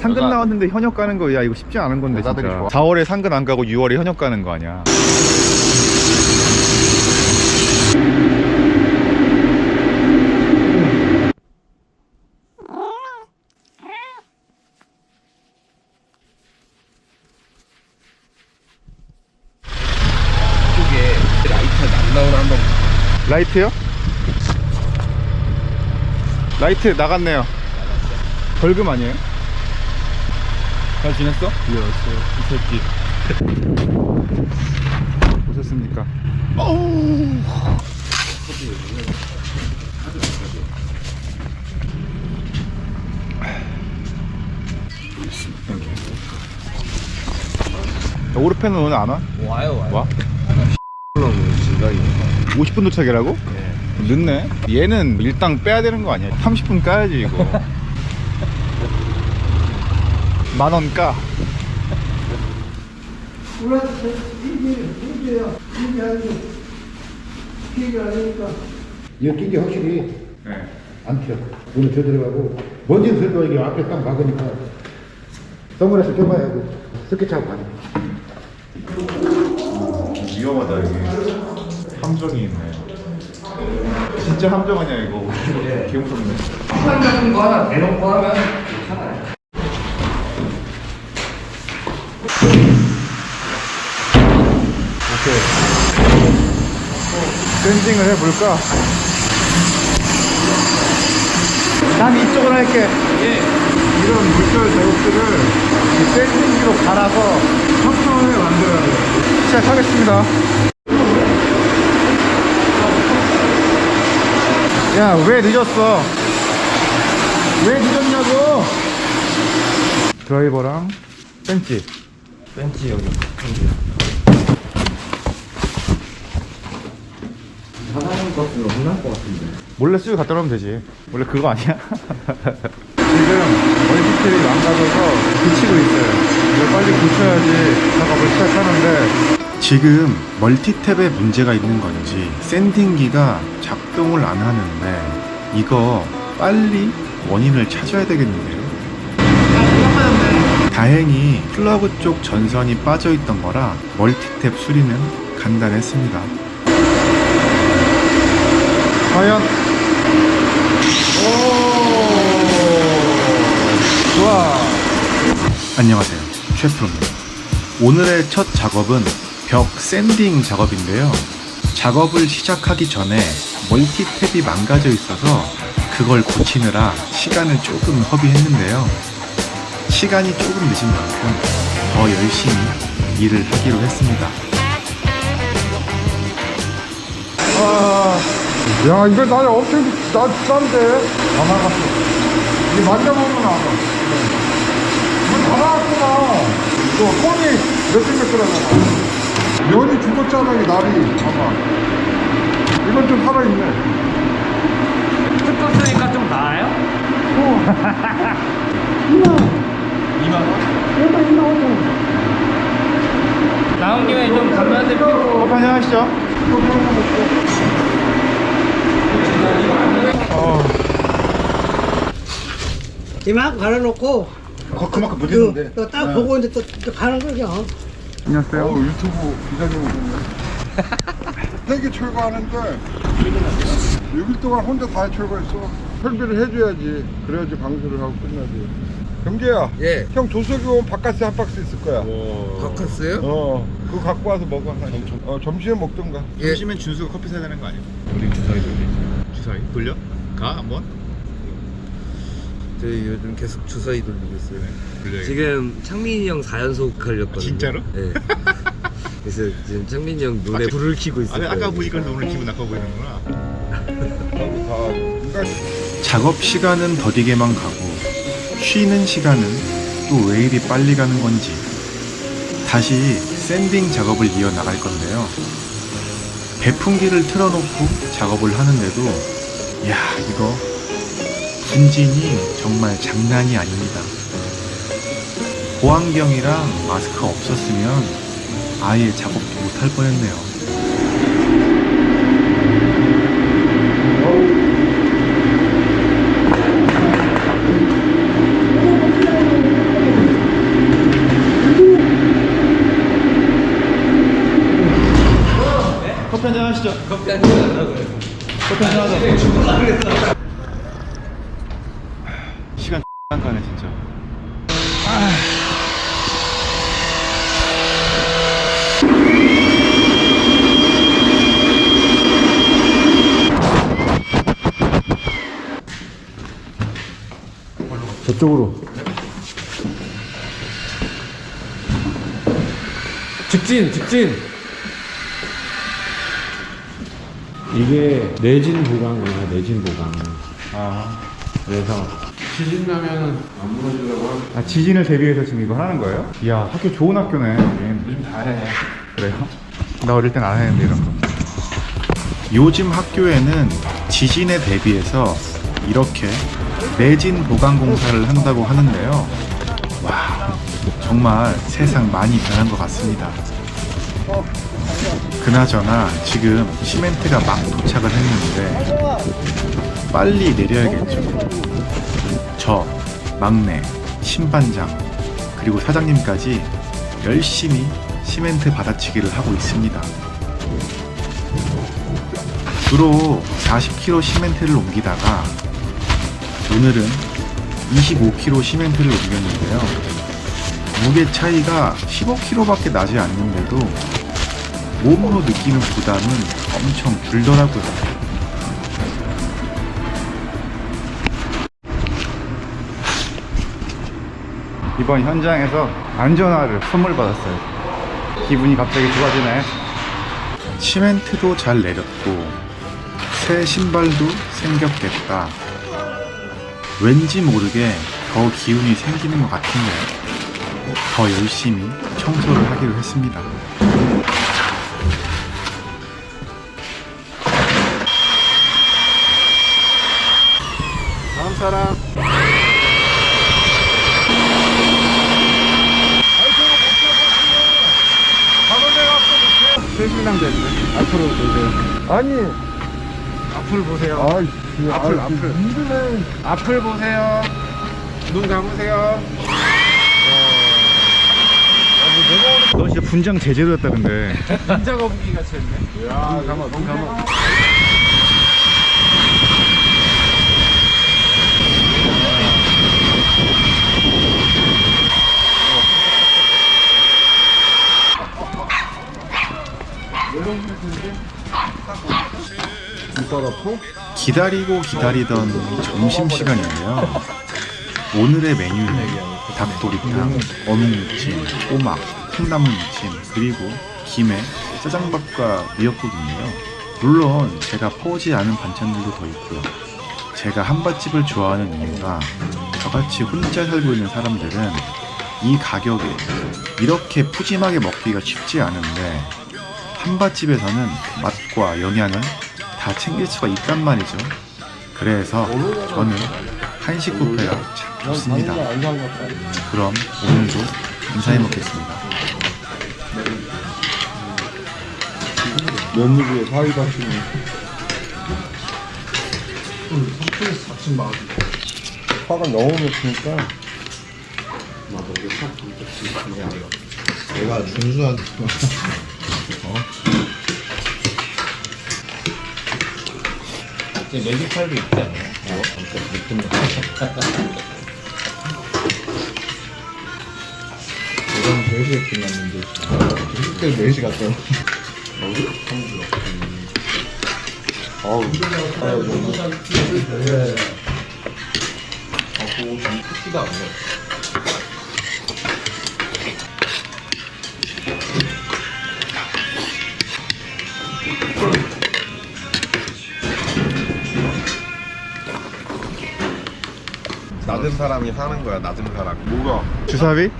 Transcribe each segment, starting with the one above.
상근 나왔는데 현역 가는 거야 이거 쉽지 않은 건데 진짜. 4월에 상근 안 가고 6월에 현역 가는 거 아니야. 쪽에 라이트가 안 나오나 한번 라이트요? 라이트 나갔네요. 벌금 아니에요? 잘 지냈어? 예, 왔어요. 이 새끼. 오셨습니까? 어우. 오르페는 오늘 안 와? 와요 와요 와? 그럼 진각이 50분 도착이라고? 늦네. 얘는 일당 빼야 되는 거 아니야? 30분 까야지 이거. 만원 까. 이거 낀게 확실히 네. 안 튀어. 눈에 더 들어가고 먼지는 들고 이게 앞에 딱 막으니까 선글라스 껴봐야 돼. 스케치하고 가네. 위험하다 이게. 함정이 있네. 진짜 함정 아니야 이거. 개 무섭네. 시간 같은 거 하나 대놓고 하면 괜찮아요 오케이. 샌딩을 해볼까? 난 이쪽을 할게. 이런 물결 제국들을 이 샌딩기로 갈아서 평평하게 만들어야 돼. 시작하겠습니다. 야, 왜 늦었어? 왜 늦었냐고? 드라이버랑 벤치. 벤치 여기 사장님 것으로 혼날 것 같은데 몰래 쓰고 갖다 놓으면 되지. 원래 그거 아니야? 지금 멀티탭이 망가져서 붙이고 있어요. 이걸 빨리 고쳐야지 작업을 시작하는데 지금 멀티탭에 문제가 있는 건지 샌딩기가 작동을 안 하는데 이거 빨리 원인을 찾아야 되겠는데요. 다행히 플러그 쪽 전선이 빠져 있던 거라 멀티탭 수리는 간단했습니다. 과연? 오! 좋아! 안녕하세요. 셰프입니다. 오늘의 첫 작업은 벽 샌딩 작업인데요 작업을 시작하기 전에 멀티탭이 망가져 있어서 그걸 고치느라 시간을 조금 허비했는데요 시간이 조금 늦은 만큼 더 열심히 일을 하기로 했습니다 야, 이거 나는 엄청 나 싼데. 다 나갔어. 이게 만져보면 알아. 이건 다 나갔구나. 이거 폰이 몇백몇백하잖아. 면이 죽었잖아, 이 날이. 봐봐. 이건 좀 살아있네. 쓰니까 좀 나아요? 나온 김에 좀 담배한대 피고 커피 한잔 하시죠 이만 갈아놓고 거, 그만큼 그, 못했는데. 또딱 보고 이제 또, 또 가는 거죠. 안녕하세요 어, 유튜브 기자님 오셨네. 세개 철거하는데 6일 동안 혼자 다 철거했어. 설비를 해줘야지. 그래야지 방수를 하고 끝나지. 경계야. 예. 형 조석이 오면 바카스 한 박스 있을 거야. 바꿨어요? 어, 그거 갖고 와서 먹어. 하나. 어, 점심에 먹던가. 예. 점심엔 준수가 커피 사야 되는 거 아니에요? 우리 주사위 돌리지 주사위 돌려? 가 한번? 저희 요즘 계속 주사위 돌리고 있어요. 돌려야겠다. 지금 창민이 형 4연속 걸렸거든요. 진짜로? 네. 그래서 지금 창민이 형 눈에 아, 불을 켜고 아, 있어요. 아까 보니까 오늘 기분 나빠 보이는구나 작업 시간은 더디게만 가고 쉬는 시간은 또 왜 이리 빨리 가는 건지 다시 샌딩 작업을 이어 나갈 건데요 배풍기를 틀어놓고 작업을 하는데도 야 이거 분진이 정말 장난이 아닙니다. 보안경이랑 마스크 없었으면 아예 작업도 못할 뻔했네요 커피 한잔 하시죠. 커피 한잔 하려고요. 커피 한잔 하자. 시간 X 가네 진짜. 저쪽으로. 직진 직진. 이게 내진 보강이야 내진 보강 아, 그래서 지진 나면은 안 무너지려고 하고 아 지진을 대비해서 지금 이거 하는 거예요? 이야 학교 좋은 학교네. 여긴. 요즘 다해 그래요? 나 어릴 땐 안 했는데 이런 거. 요즘 학교에는 지진에 대비해서 이렇게 내진 보강 공사를 한다고 하는데요. 와, 정말 세상 많이 변한 것 같습니다. 그나저나 지금 시멘트가 막 도착을 했는데 빨리 내려야겠죠. 저, 막내, 신반장, 그리고 사장님까지 열심히 시멘트 받아치기를 하고 있습니다. 주로 40kg 시멘트를 옮기다가 오늘은 25kg 시멘트를 옮겼는데요. 무게 차이가 15kg밖에 나지 않는데도 몸으로 느끼는 부담은 엄청 줄더라고요. 이번 현장에서 안전화를 선물 받았어요. 기분이 갑자기 좋아지네. 시멘트도 잘 내렸고 새 신발도 생겼겠다. 왠지 모르게 더 기운이 생기는 것 같은데 더 열심히 청소를 하기로 했습니다. 다음 사람. 실신랑 됐네. 앞으로 보세요. 아니 앞을 보세요. 아이 그, 앞을, 아이, 앞을. 그 힘드네 앞을 보세요. 눈 감으세요. 너 진짜 분장 제대로 했다던데. 진짜 거북이 같이 했네 눈 감아, 눈 감아. 기다리고 기다리던 점심시간인데요. 오늘의 메뉴는 닭도리탕, 어묵무침, 꼬막, 콩나물무침, 그리고 김에 짜장밥과 미역국인데요. 물론 제가 퍼오지 않은 반찬들도 더 있고요. 제가 한밭집을 좋아하는 이유가 저같이 혼자 살고 있는 사람들은 이 가격에 이렇게 푸짐하게 먹기가 쉽지 않은데 한밭집에서는 맛과 영양을 다 챙길 수가 있단 말이죠. 그래서 저는 한식 뷔페가 참 좋습니다. 그럼 오늘도 인사해 먹겠습니다. 며느리의 사이다 치는 화가 너무 높으니까 내가 준수한 이 제 메디칼도 있지 않아요? 뭐? 아무튼 느낌 이건 4시에 끝났는데 그때 4시 갔다 어우 아유 너무 하고 좀 크지가 않네 낮은 사람이 사는 거야 낮은 사람 뭐가? 주사비?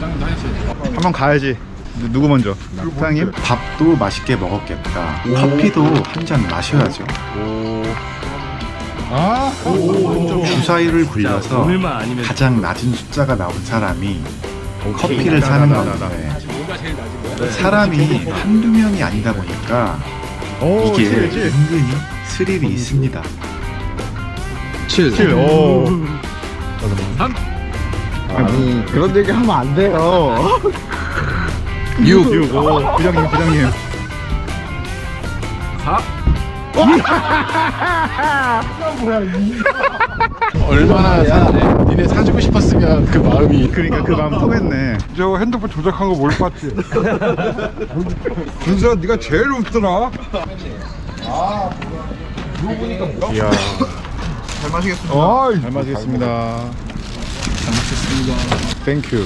한번 가야지. 누- 누구 먼저? 사장님? 밥도 맛있게 먹었겠다. 커피도 한 잔 마셔야죠. 아, 주사위를 굴려서 가장 낮은 숫자가 나온 사람이 커피를 사는 건데 사람이 한두 명이 아니다 보니까 오, 이게? 은근히 스릴이 있습니다. 7. 7. 오. 아니 그런 얘기 하면 안 돼요 6. 6. 오, 부장님, 부장님. 얼마나 사, 니네 사주고 싶었으면 그 마음이 그러니까 그 마음 통했네. 저 핸드폰 조작한 거 뭘 봤지? 준수야 네가 제일 웃더라 이야. 잘 마시겠습니다. 잘 마시겠습니다. 땡큐.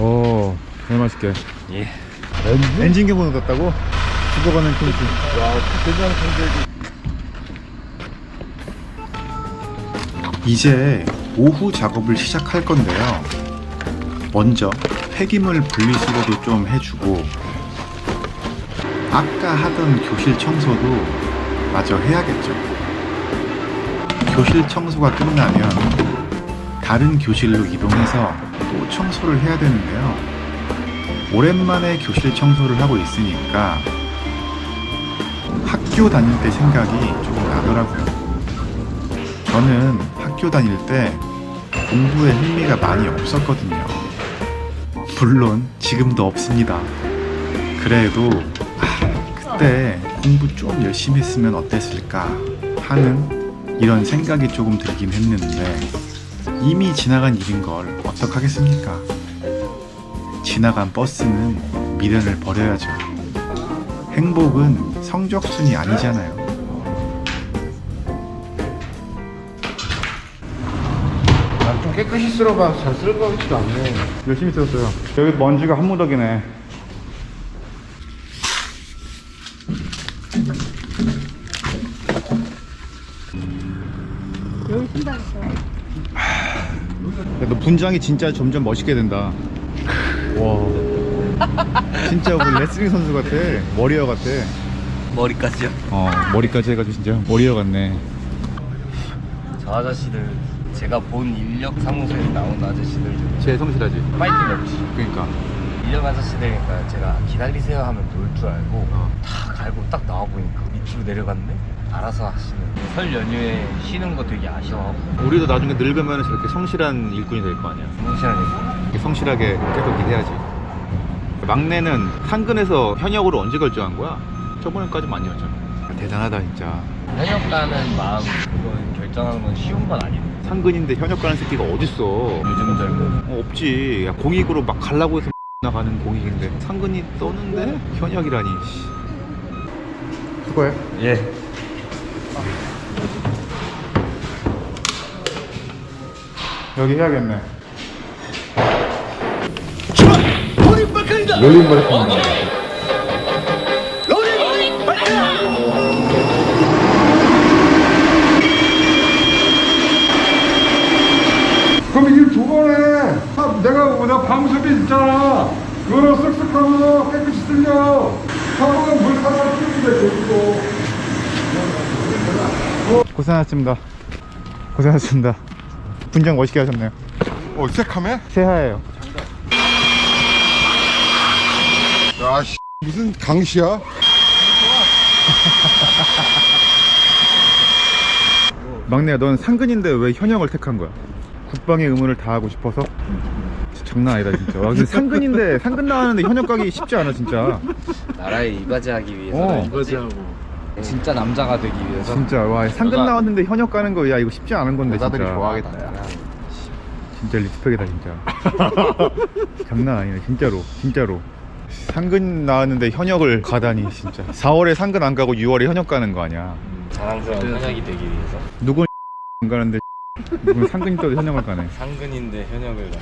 오, 잘 맛있게. 예. 엔진 기본 얻었다고? 죽어가는 킹키. 이제 오후 작업을 시작할 건데요. 먼저 폐기물 분리수거도 좀 해주고 아까 하던 교실 청소도 마저 해야겠죠. 교실 청소가 끝나면 다른 교실로 이동해서 또 청소를 해야 되는데요. 오랜만에 교실 청소를 하고 있으니까 학교 다닐 때 생각이 조금 나더라고요. 저는 학교 다닐 때 공부에 흥미가 많이 없었거든요. 물론 지금도 없습니다. 그래도 아, 그때 공부 좀 열심히 했으면 어땠을까 하는 이런 생각이 조금 들긴 했는데 이미 지나간 일인 걸 어떡하겠습니까? 지나간 버스는 미련을 버려야죠. 행복은 성적순이 아니잖아요. 좀 깨끗이 쓸어봐 잘 쓸 것 같지도 않네 열심히 썼어요. 여기 먼지가 한 무더기네. 분장이 진짜 점점 멋있게 된다. 와. 진짜 우리 레슬링 선수 같아. 머리어 같아. 머리까지요? 어, 머리까지 해가지고 진짜 머리어 같네. 저 아저씨들 제가 본 인력 사무소에 나온 아저씨들 중에 제 성실하지. 파이팅 없이 그러니까. 인력 아저씨들이니까 제가 기다리세요 하면 놀 줄 알고 어. 다 갈고 딱 나와 보니까 밑으로 내려갔네? 알아서 하시는 설 연휴에 쉬는 거 되게 아쉬워하고 우리도 나중에 늙으면 저렇게 성실한 일꾼이 될 거 아니야. 성실한 일 이렇게 성실하게 계속 일해야지. 막내는 상근에서 현역으로 언제 결정한 거야? 저번에까지 많이 었잖아 대단하다 진짜. 현역 가는 마음 그거 결정하는 건 쉬운 건 아닌데 상근인데 현역 가는 새끼가 어딨어? 요즘 젊은 어, 없지. 야, 공익으로 막 갈라고 해서 나가는 공익인데 상근이 떠는데 현역이라니. 씨. 수고해. 예 여기 해야겠네. 롤링 머리통 그럼 일두번 해. 아, 내가 내가 방수비 있잖아. 그거 쓱쓱하고 깨끗이 쓸려. 한 번은 물 사다 쓰는데 저기도. 고생하셨습니다. 고생하셨습니다. 분장 멋있게 하셨네요. 어, 새카매? 새하예요. 야, 씨, 무슨 강시야? 막내야, 넌 상근인데 왜 현역을 택한 거야? 국방의 의무를 다하고 싶어서? 장난 아니다 진짜. 와, 근데 상근인데 상근 나왔는데 현역 가기 쉽지 않아 진짜. 나라에 이바지하기 위해서 어. 이거지하고 진짜 남자가 되기 위해서 진짜 와 상근 여자- 나왔는데 현역 가는 거 야 이거 쉽지 않은 건데 여자들이 진짜. 좋아하겠다 야. 진짜 리스펙이다 진짜. 장난 아니네 진짜로 진짜로. 상근 나왔는데 현역을 가다니 진짜. 4월에 상근 안 가고 6월에 현역 가는 거 아니야. 자랑스러운 현역이 되기 위해서 누군 안 가는데 누군 상근이 떠도 현역을 가네. 상근인데 현역을 가